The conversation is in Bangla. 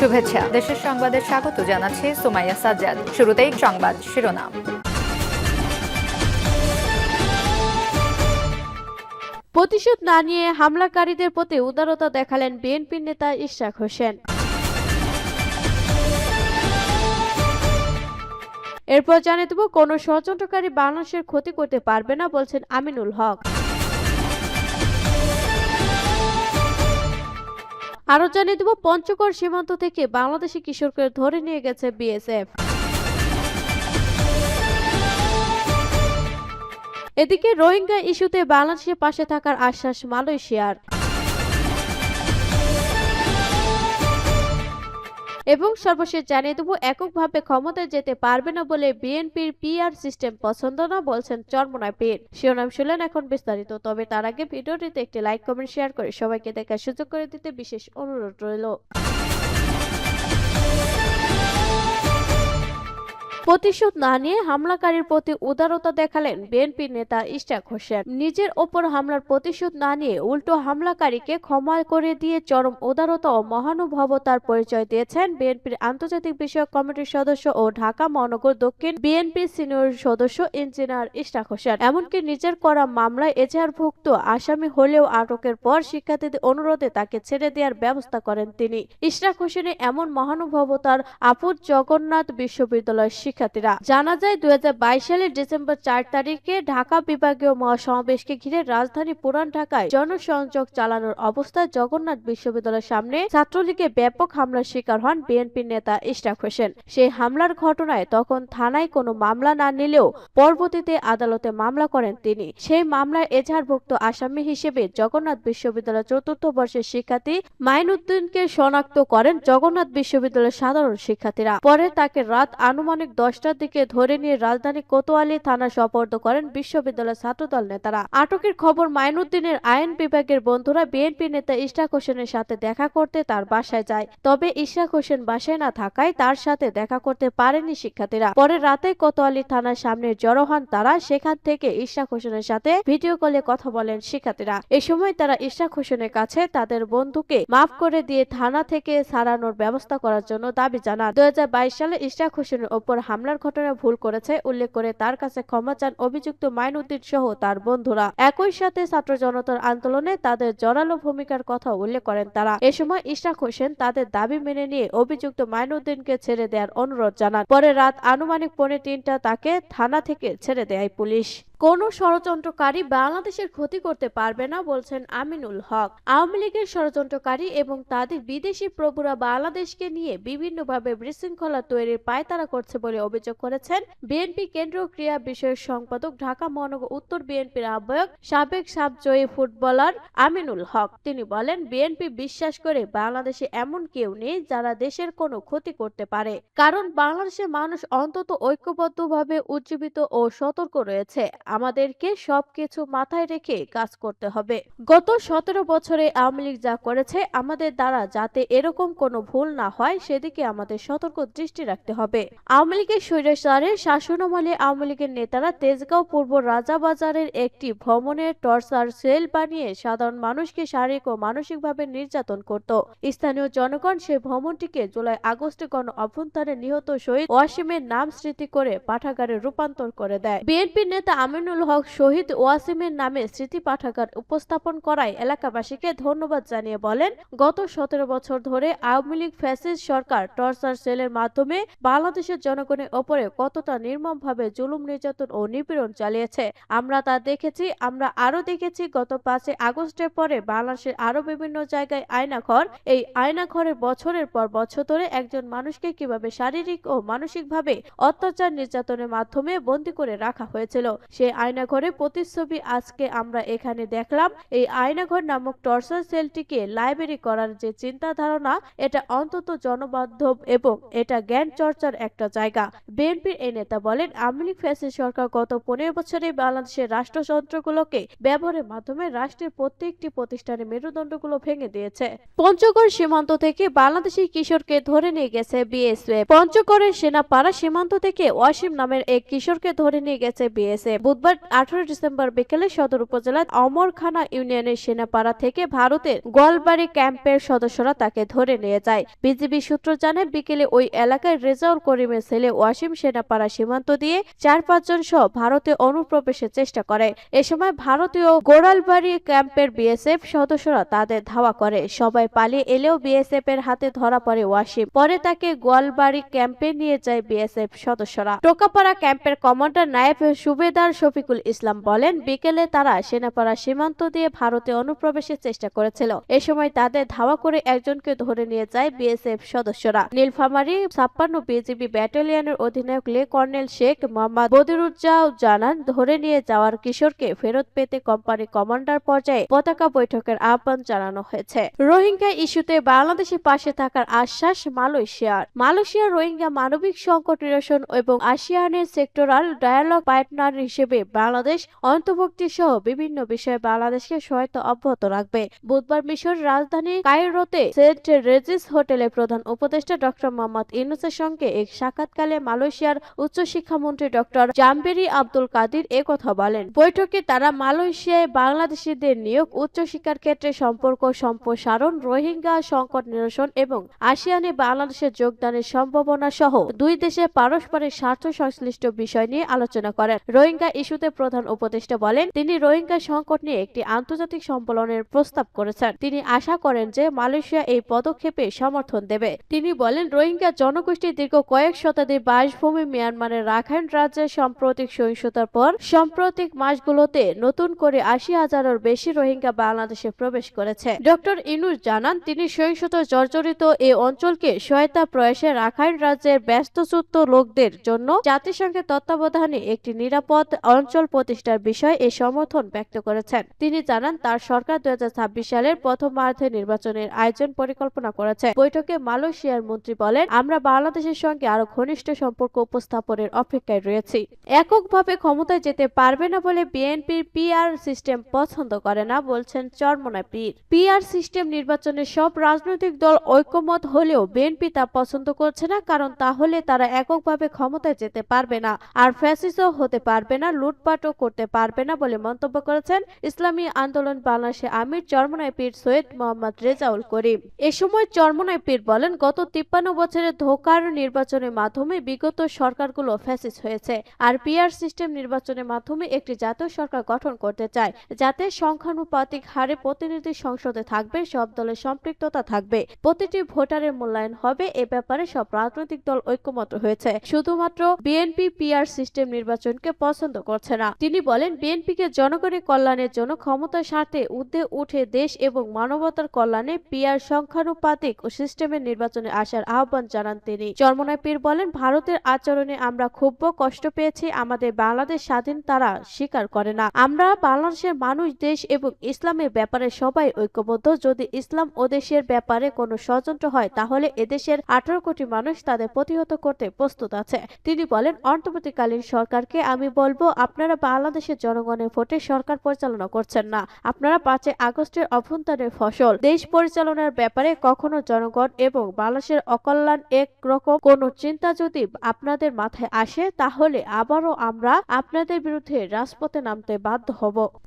শুভেচ্ছা। দেশের সংবাদে স্বাগত জানাচ্ছি সোমাইয়া সাজ্জাদ। শুরুতেই সংবাদ শিরোনাম। প্রতিশোধ না নিয়ে হামলাকারীদের প্রতি উদারতা দেখালেন বিএনপির নেতা ইশাক হোসেন। এরপর জানিয়ে দেব, কোনো ষড়যন্ত্রকারী বাংলাদেশের ক্ষতি করতে পারবে না বলছেন আমিনুল হক। আরও জানিয়ে দেব, পঞ্চগড় সীমান্ত থেকে বাংলাদেশি কিশোরকে ধরে নিয়ে গেছে বিএসএফ। এদিকে রোহিঙ্গা ইস্যুতে বাংলাদেশের পাশে থাকার আশ্বাস মালয়েশিয়ার। এবং সর্বশেষ জানিয়ে দেবো, এককভাবে ক্ষমতায় যেতে পারবে না বলে বিএনপির পিআর সিস্টেম পছন্দ না বলছেন চর্মনা পীর। শিরোনাম শুনলেন এখন বিস্তারিত, তবে তার আগে ভিডিওটিতে একটি লাইক কমেন্ট শেয়ার করে সবাইকে দেখার সুযোগ করে দিতে বিশেষ অনুরোধ রইল। প্রতিশোধ না নিয়ে হামলাকারীর প্রতি উদারতা দেখালেন বিএনপি নেতা ইশরাক হোসেন। নিজের ওপর হামলার প্রতিশোধ না নিয়ে উল্টো হামলাকারীকে ক্ষমা করে দিয়ে চরম উদারতা ও মহানুভবতার পরিচয় দিয়েছেন বিএনপির আন্তর্জাতিক বিষয়ক কমিটির সদস্য ও ঢাকা মহানগর দক্ষিণ বিএনপি সিনিয়র সদস্য ইঞ্জিনিয়ার ইশরাক হোসেন। এমনকি নিজের করা মামলায় এজাহারভুক্ত আসামি হলেও আটকের পর শিক্ষার্থীদের অনুরোধে তাকে ছেড়ে দেওয়ার ব্যবস্থা করেন তিনি। ইশরাক হোসেনের এমন মহানুভবতার আপুর জগন্নাথ বিশ্ববিদ্যালয়ের শিক্ষার্থীরা। জানা যায়, দুই হাজার বাইশ সালের ডিসেম্বর চার তারিখে ঢাকা বিভাগীয় মহাসমাবেশকে ঘিরে রাজধানী পুরান ঢাকায় জনসংযোগ চালানোর অবস্থায় জগন্নাথ বিশ্ববিদ্যালয়ের সামনে ছাত্রলীগের ব্যাপক হামলার শিকার হন বিএনপি নেতা ইশরাক হোসেন। সেই হামলার ঘটনায় তখন থানায় কোনো মামলা না নিলেও পরবর্তীতে আদালতে মামলা করেন তিনি। সেই মামলার এজাহারভুক্ত আসামি হিসেবে জগন্নাথ বিশ্ববিদ্যালয়ের চতুর্থ বর্ষের শিক্ষার্থী মাইনুদ্দিনকে শনাক্ত করেন জগন্নাথ বিশ্ববিদ্যালয়ের সাধারণ শিক্ষার্থীরা। পরে তাকে রাত আনুমানিক দশটার দিকে ধরে নিয়ে রাজধানী কোতোয়ালি থানা সোপর্দ করেন বিশ্ববিদ্যালয়ের ছাত্রদল নেতারা। আটকের খবর মাইনুদ্দিনের আইন বিভাগের বন্ধুরা বিএনপি নেতা ইশরাক হোসেনের সাথে দেখা করতে তার বাসায় যায়। তবে ইশরাক হোসেন বাসায় না থাকায় তার সাথে দেখা করতে পারেনি শিক্ষার্থীরা। পরে রাতে কোতোয়ালি থানার সামনে জড়ো হন তারা। সেখান থেকে ইশরাক হোসেনের সাথে ভিডিও কলে কথা বলেন শিক্ষার্থীরা। এ সময় তারা ইশরাক হোসেনের কাছে তাদের বন্ধুকে মাফ করে দিয়ে থানা থেকে সারানোর ব্যবস্থা করার জন্য দাবি জানান। দুই হাজার বাইশ সালে ইশরাক হোসেনের ওপর হামলার ঘটনা ভুল করেছে, উল্লেখ করে তার কাছে ক্ষমা চান অভিযুক্ত মাইনুদ্দিন সহ তার বন্ধুরা। একই সাথে ছাত্র জনতার আন্দোলনে তাদের জোরালো ভূমিকার কথা উল্লেখ করেন তারা। এ সময় ইশরাক হোসেন তাদের দাবি মেনে নিয়ে অভিযুক্ত মাইনুদ্দিনকে ছেড়ে দেওয়ার অনুরোধ জানান। পরে রাত আনুমানিক পৌনে তিনটা তাকে থানা থেকে ছেড়ে দেয় পুলিশ। কোন ষড়যন্ত্রকারী বাংলাদেশের ক্ষতি করতে পারবে না বলছেন আমিনুল হক। আওয়ামী লীগের ষড়যন্ত্রকারী এবং তাদের বিদেশি প্রভুরা বাংলাদেশকে নিয়ে বিভিন্নভাবে বিশৃঙ্খলা তৈরির পায়তারা করছে বলে অভিযোগ করেছেন বিএনপি কেন্দ্রীয় ক্রীড়া বিষয়ক সম্পাদক ঢাকা মহানগর উত্তর বিএনপির আহ্বায়ক সাবেক সাবজয়ী ফুটবলার আমিনুল হক। তিনি বলেন, বিএনপি বিশ্বাস করে বাংলাদেশে এমন কেউ নেই যারা দেশের কোনো ক্ষতি করতে পারে। কারণ বাংলাদেশের মানুষ অন্তত ঐক্যবদ্ধভাবে উজ্জীবিত ও সতর্ক রয়েছে। আমাদেরকে সবকিছু মাথায় রেখে কাজ করতে হবে। গত সতেরো বছরে আওয়ামী লীগ যা করেছে, আমাদের দ্বারা যাতে এরকম কোনো ভুল না হয়, সেদিকে আমাদের সতর্ক দৃষ্টি রাখতে হবে। আওয়ামী লীগের স্বৈরাচারের শাসনামলে আওয়ামী লীগের নেতারা তেজগাঁও পূর্ব রাজাবাজারের একটি ভ্রমণের টর্চার সেল বানিয়ে সাধারণ মানুষকে শারীরিক ও মানসিকভাবে নির্যাতন করত। স্থানীয় জনগণ সেই ভ্রমণটিকে জুলাই আগস্টে গণ অভ্যন্তরে নিহত শহীদ ওয়াসিমের নাম স্মৃতি করে পাঠাগারে রূপান্তর করে দেয়। বিএনপির নেতা আমিনুল হক শহীদ ওয়াসিমের নামে স্মৃতি পাঠাগার উপস্থাপন করায় এলাকাবাসীকে ধন্যবাদ জানিয়ে বলেন, গত সতেরো বছর ধরে আওয়ামী লীগ ফ্যাসিস্ট সরকার টর্চার সেলের মাধ্যমে বাংলাদেশের জনগণের ওপরে কতটা নির্মমভাবে জুলুম নির্যাতন ও নিপীড়ন চালিয়েছে। আমরা তা দেখেছি, আমরা আরও দেখেছি গত পাঁচই আগস্টের পরে বাংলাদেশের আরও বিভিন্ন জায়গায় আয়নাঘর। এই আয়নাঘরের বছরের পর বছর ধরে একজন মানুষকে কীভাবে শারীরিক ও মানসিকভাবে অত্যাচার নির্যাতনের মাধ্যমে বন্দী করে রাখা হয়েছিল সেই আয়নাঘরে প্রতিচ্ছবি আজকে আমরা এখানে দেখলাম। এই আয়নাঘর নামক টর্চার সেলটিকে লাইব্রেরি করার যে চিন্তা ধারণা এটা অন্তত জনবান্ধব এবং এটা জ্ঞান চর্চার একটা জায়গা। বিএনপির এই নেতা বলেন, আওয়ামী লীগ ফ্যাসিস্ট সরকার গত পনেরো বছরে বাংলাদেশের রাষ্ট্রযন্ত্রগুলোকে ব্যবহারের মাধ্যমে রাষ্ট্রের প্রত্যেকটি প্রতিষ্ঠানের মেরুদণ্ডগুলো ভেঙে দিয়েছে। পঞ্চগড় সীমান্ত থেকে বাংলাদেশি কিশোরকে ধরে নিয়ে গেছে বিএসএফ। পঞ্চগড়ের সেনাপাড়া সীমান্ত থেকে ওয়াসিম নামের এক কিশোরকে ধরে নিয়ে গেছে বিএসএফ। বুধবার আঠারো ডিসেম্বর বিকেলে সদর উপজেলার অমরখানা ইউনিয়নের সেনাপাড়া থেকে ভারতের গোয়ালবাড়ি ক্যাম্পের সদস্যরা তাকে ধরে নিয়ে যায়। বিজিবি সূত্র জানায়, বিকেলে ওই এলাকায় রেজাউল করিমের ছেলে ওয়াসিম সেনাপাড়া সীমান্ত দিয়ে চার পাঁচজন সহ ভারতে অনুপ্রবেশের চেষ্টা করে। এ সময় ভারতীয় গোড়ালবাড়ি ক্যাম্পের বিএসএফ সদস্যরা তাদের ধাওয়া করে। সবাই পালিয়ে এলেও বিএসএফ এর হাতে ধরা পড়ে ওয়াসিম। পরে তাকে গোয়ালবাড়ি ক্যাম্পে নিয়ে যায় বিএসএফ সদস্যরা। টোকাপাড়া ক্যাম্পের কমান্ডার নায়েব সুবেদার শফিকুল ইসলাম বলেন, বিকেলে তারা সেনাপাড়া সীমান্ত দিয়ে ভারতে অনুপ্রবেশের চেষ্টা করেছিল। এ সময় তাদের ধাওয়া করে একজনকে ধরে নিয়ে যায় বিএসএফ সদস্যরা। নীলফামারী ছাপ্পান্ন বিজিবি ব্যাটালিয়নের অধিনায়ক লে কর্নেল শেখ মোহাম্মদ বদিরুজ্জাও জানান, ধরে নিয়ে যাওয়ার কিশোরকে ফেরত পেতে কোম্পানি কমান্ডার পর্যায়ে পতাকা বৈঠকের আহ্বান জানানো হয়েছে। রোহিঙ্গা ইস্যুতে বাংলাদেশের পাশে থাকার আশ্বাস মালয়েশিয়ার। মালয়েশিয়ার রোহিঙ্গা মানবিক সংকট নিরসন এবং আসিয়ানের সেক্টরাল ডায়ালগ পার্টনার হিসেবে বাংলাদেশ অন্তর্ভুক্তি সহ বিভিন্ন বিষয়ে বাংলাদেশকে সহায়তা অব্যাহত রাখবে। বুধবার মিশর রাজধানী কায়রোতে সেন্ট রেজিস হোটেলে প্রধান উপদেষ্টা ডক্টর মোহাম্মদ ইউনুসের সঙ্গে এক সাক্ষাৎকালে মালয়েশিয়ার উচ্চশিক্ষামন্ত্রী ডক্টর জাম্বেরি আব্দুল কাদির কথা বলেন। বৈঠকে তারা মালয়েশিয়ায় বাংলাদেশিদের নিয়োগ, উচ্চশিক্ষার ক্ষেত্রে সম্পর্ক সম্প্রসারণ, রোহিঙ্গা সংকট নিরসন এবং আসিয়ানে বাংলাদেশের যোগদানের সম্ভাবনা সহ দুই দেশের পারস্পরিক স্বার্থ সংশ্লিষ্ট বিষয় নিয়ে আলোচনা করেন। রোহিঙ্গা ইস্যুতে প্রধান উপদেষ্টা বলেন, তিনি রোহিঙ্গা সংকট নিয়ে একটি আন্তর্জাতিক সম্মেলনের প্রস্তাব করেছেন। তিনি আশা করেন যে মালয়েশিয়া এই পদক্ষেপে সমর্থন দেবে। তিনি বলেন, রোহিঙ্গা জনগোষ্ঠীর দীর্ঘ কয়েক শতাব্দীর বাসভূমি মিয়ানমারের রাখাইন রাজ্যের সাম্প্রতিক সহিংসতার পর সাম্প্রতিক মাসগুলোতে নতুন করে আশি হাজারের বেশি রোহিঙ্গা বাংলাদেশে প্রবেশ করেছে। ডক্টর ইনুস জানান, তিনি সহিংসতা জর্জরিত এই অঞ্চলকে সহায়তা প্রয়াসে রাখাইন রাজ্যের ব্যস্তচ্যুত লোকদের জন্য জাতিসংঘের তত্ত্বাবধানে একটি নিরাপদ অঞ্চল প্রতিষ্ঠার বিষয়ে এই সমর্থন ব্যক্ত করেছেন। তিনি জানান, তার সরকার দুই সালের প্রথমার্ধে নির্বাচনের আয়োজন পরিকল্পনা করেছে। বৈঠকে মালয়েশিয়ার মন্ত্রী বলেন, আমরা বাংলাদেশের সঙ্গে আরও ঘনিষ্ঠ সম্পর্ক উপস্থাপনের অপেক্ষায় রয়েছি। এককভাবে ক্ষমতায় যেতে পারবে না বলে বিএনপির পিআর সিস্টেম পছন্দ করে না বলছেন চরমনা পীর। পিআর সিস্টেম নির্বাচনে সব রাজনৈতিক দল ঐক্যমত হলেও বিএনপি তা পছন্দ করছে না, কারণ তাহলে তারা এককভাবে ক্ষমতায় যেতে পারবে না। আর ফ্যাসিসও হতে পারবে না লুটপাটও করতে পারবে না বলে মন্তব্য করেছেন ইসলামী আন্দোলন বাংলাদেশের আমির চরমনায় পীর সৈয়দ মোহাম্মদ রেজাউল করিম। এ সময় চরমনায় পীর বলেন, গত তিপ্পান্ন বছরের ধোকার নির্বাচনের মাধ্যমে বিগত সরকারগুলো ফ্যাসিস হয়েছে আর পিআর সিস্টেম নির্বাচনের মাধ্যমে একটি জাতীয় সরকার গঠন করতে চায়, যাতে সংখ্যানুপাতিক হারে প্রতিনিধি সংসদে থাকবে, সব দলের সম্পৃক্ততা থাকবে। প্রতিটি ভোটারের মূল্যায়ন হবে, এ ব্যাপারে সব রাজনৈতিক দল ঐক্যমত হয়েছে। শুধুমাত্র বিএনপি পিআর সিস্টেম নির্বাচনকে পছন্দ করছে না। তিনি বলেন, বিএনপিকে জনগণের কল্যাণের জন্য ক্ষমতার স্বার্থে ঊর্ধ্বে উঠে দেশ এবং মানবতার কল্যাণে পিআর সংখ্যানুপাতিক ও সিস্টেমের নির্বাচনে আসার আহ্বান জানান তিনি। চরমনায় পীর বলেন, ভারতের আচরণে আমরা খুব কষ্ট পেয়েছি, আমাদের বাংলাদেশ স্বাধীন তারা স্বীকার করে না। আমরা বাংলাদেশের মানুষ, দেশ এবং ইসলামের ব্যাপারে সবাই ঐক্যবদ্ধ। যদি ইসলাম ও দেশের ব্যাপারে কোনো ষড়যন্ত্র হয়, তাহলে এদেশের আঠারো কোটি মানুষ তাদের প্রতিহত করতে প্রস্তুত আছে। তিনি বলেন, অন্তর্বর্তীকালীন সরকারকে আমি বলব আপনারা বাংলাদেশের জনগণের ভোটে সরকার পরিচালনা করছেন না। আপনারা পাঁচে আগস্টের অভ্যন্তরের ফসল, দেশ পরিচালনার ব্যাপারে কখনো জনগণ এবং বাংলাদেশের অকল্যাণ এক রকম কোনো চিন্তা যদি আপনাদের মাথায় আসে, তাহলে আবারও আমরা আপনাদের বিরুদ্ধে রাজপথে নামতে বাধ্য হব।